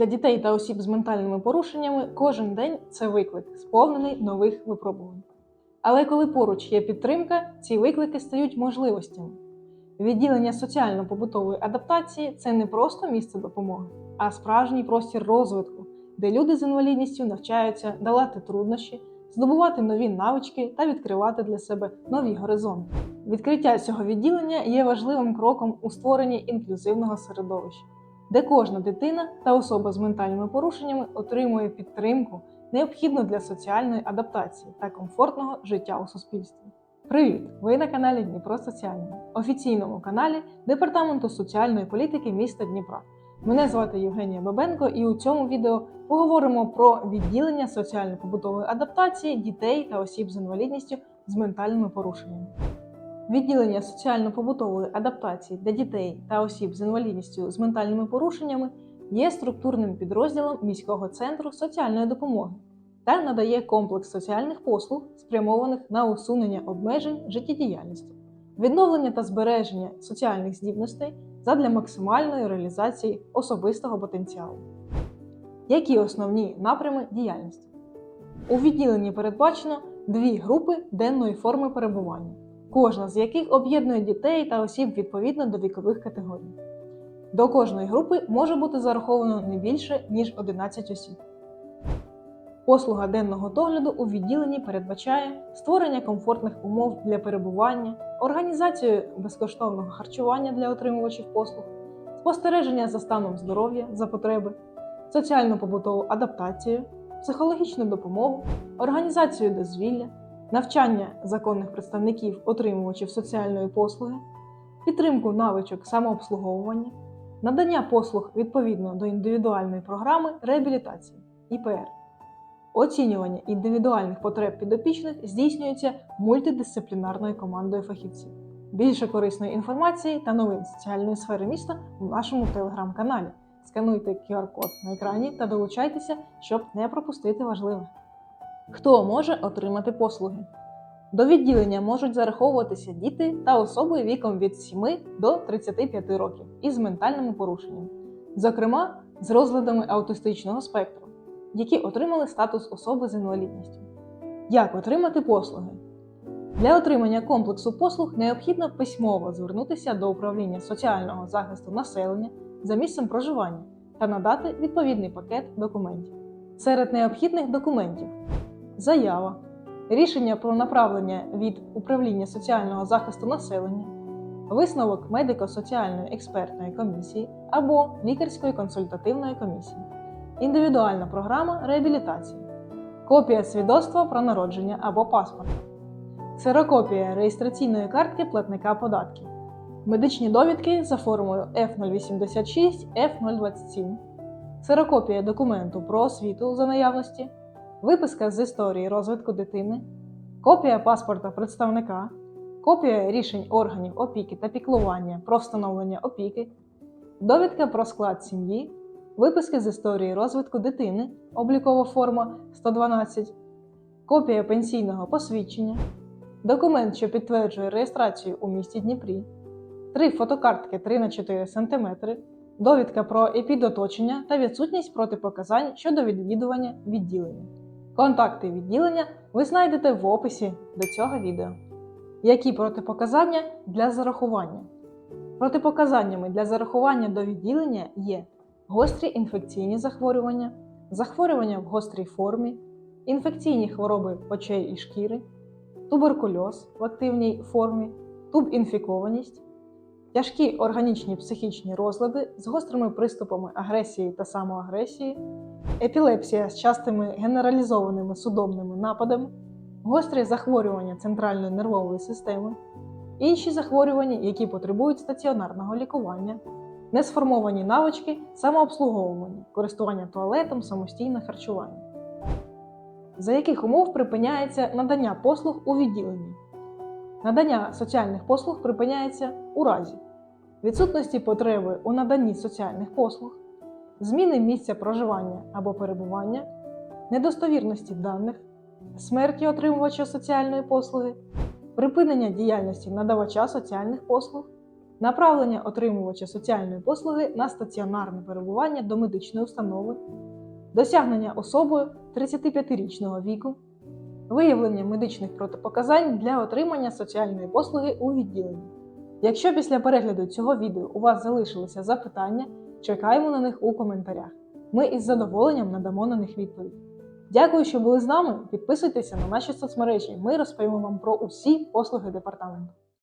Для дітей та осіб з ментальними порушеннями кожен день це виклик, сповнений нових випробувань. Але коли поруч є підтримка, ці виклики стають можливостями. Відділення соціально-побутової адаптації це не просто місце допомоги, а справжній простір розвитку, де люди з інвалідністю навчаються долати труднощі, здобувати нові навички та відкривати для себе нові горизонти. Відкриття цього відділення є важливим кроком у створенні інклюзивного середовища, де кожна дитина та особа з ментальними порушеннями отримує підтримку, необхідну для соціальної адаптації та комфортного життя у суспільстві. Привіт! Ви на каналі Дніпро Соціальний, офіційному каналі Департаменту соціальної політики міста Дніпра. Мене звати Євгенія Бабенко, і у цьому відео поговоримо про відділення соціально-побутової адаптації дітей та осіб з інвалідністю з ментальними порушеннями. Відділення соціально-побутової адаптації для дітей та осіб з інвалідністю з ментальними порушеннями є структурним підрозділом міського центру соціальної допомоги та надає комплекс соціальних послуг, спрямованих на усунення обмежень життєдіяльності, відновлення та збереження соціальних здібностей задля максимальної реалізації особистого потенціалу. Які основні напрями діяльності? У відділенні передбачено дві групи денної форми перебування, кожна з яких об'єднує дітей та осіб відповідно до вікових категорій. До кожної групи може бути зараховано не більше, ніж 11 осіб. Послуга денного догляду у відділенні передбачає створення комфортних умов для перебування, організацію безкоштовного харчування для отримувачів послуг, спостереження за станом здоров'я за потреби, соціально-побутову адаптацію, психологічну допомогу, організацію дозвілля, навчання законних представників отримувачів соціальної послуги, підтримку навичок самообслуговування, надання послуг відповідно до індивідуальної програми реабілітації ІПР. Оцінювання індивідуальних потреб підопічних здійснюється мультидисциплінарною командою фахівців. Більше корисної інформації та новин соціальної сфери міста у нашому телеграм-каналі. Скануйте QR-код на екрані та долучайтеся, щоб не пропустити важливе. Хто може отримати послуги? До відділення можуть зараховуватися діти та особи віком від 7 до 35 років із ментальними порушеннями, зокрема з розладами аутистичного спектру які отримали статус особи з інвалідністю. Як отримати послуги? Для отримання комплексу послуг необхідно письмово звернутися до управління соціального захисту населення за місцем проживання та надати відповідний пакет документів. Серед необхідних документів заява, рішення про направлення від управління соціального захисту населення, висновок медико-соціальної експертної комісії або лікарської консультативної комісії. Індивідуальна програма реабілітації, копія свідоцтва про народження або паспорта, ксерокопія реєстраційної картки платника податків, медичні довідки за формою F086 F027, ксерокопія документу про освіту за наявності, виписка з історії розвитку дитини, копія паспорта представника, копія рішень органів опіки та піклування про встановлення опіки, довідка про склад сім'ї виписки з історії розвитку дитини, облікова форма 112, копія пенсійного посвідчення, документ, що підтверджує реєстрацію у місті Дніпрі, три фотокартки 3 на 4 см, довідка про епідоточення та відсутність протипоказань щодо відвідування відділення. Контакти відділення ви знайдете в описі до цього відео. Які протипоказання для зарахування? Протипоказаннями для зарахування до відділення є гострі інфекційні захворювання, захворювання в гострій формі, інфекційні хвороби очей і шкіри, туберкульоз в активній формі, тубінфікованість, тяжкі органічні психічні розлади з гострими приступами агресії та самоагресії, епілепсія з частими генералізованими судомними нападами, гострі захворювання центральної нервової системи, інші захворювання, які потребують стаціонарного лікування несформовані навички самообслуговування, користування туалетом, самостійне харчування. За яких умов припиняється надання послуг у відділенні? Надання соціальних послуг припиняється у разі відсутності потреби у наданні соціальних послуг, зміни місця проживання або перебування, недостовірності даних, смерті отримувача соціальної послуги, припинення діяльності надавача соціальних послуг направлення отримувача соціальної послуги на стаціонарне перебування до медичної установи, досягнення особою 35-річного віку, виявлення медичних протипоказань для отримання соціальної послуги у відділенні. Якщо після перегляду цього відео у вас залишилися запитання, чекаємо на них у коментарях. Ми із задоволенням надамо на них відповідь. Дякую, що були з нами. Підписуйтеся на наші соцмережі. Ми розповімо вам про усі послуги департаменту.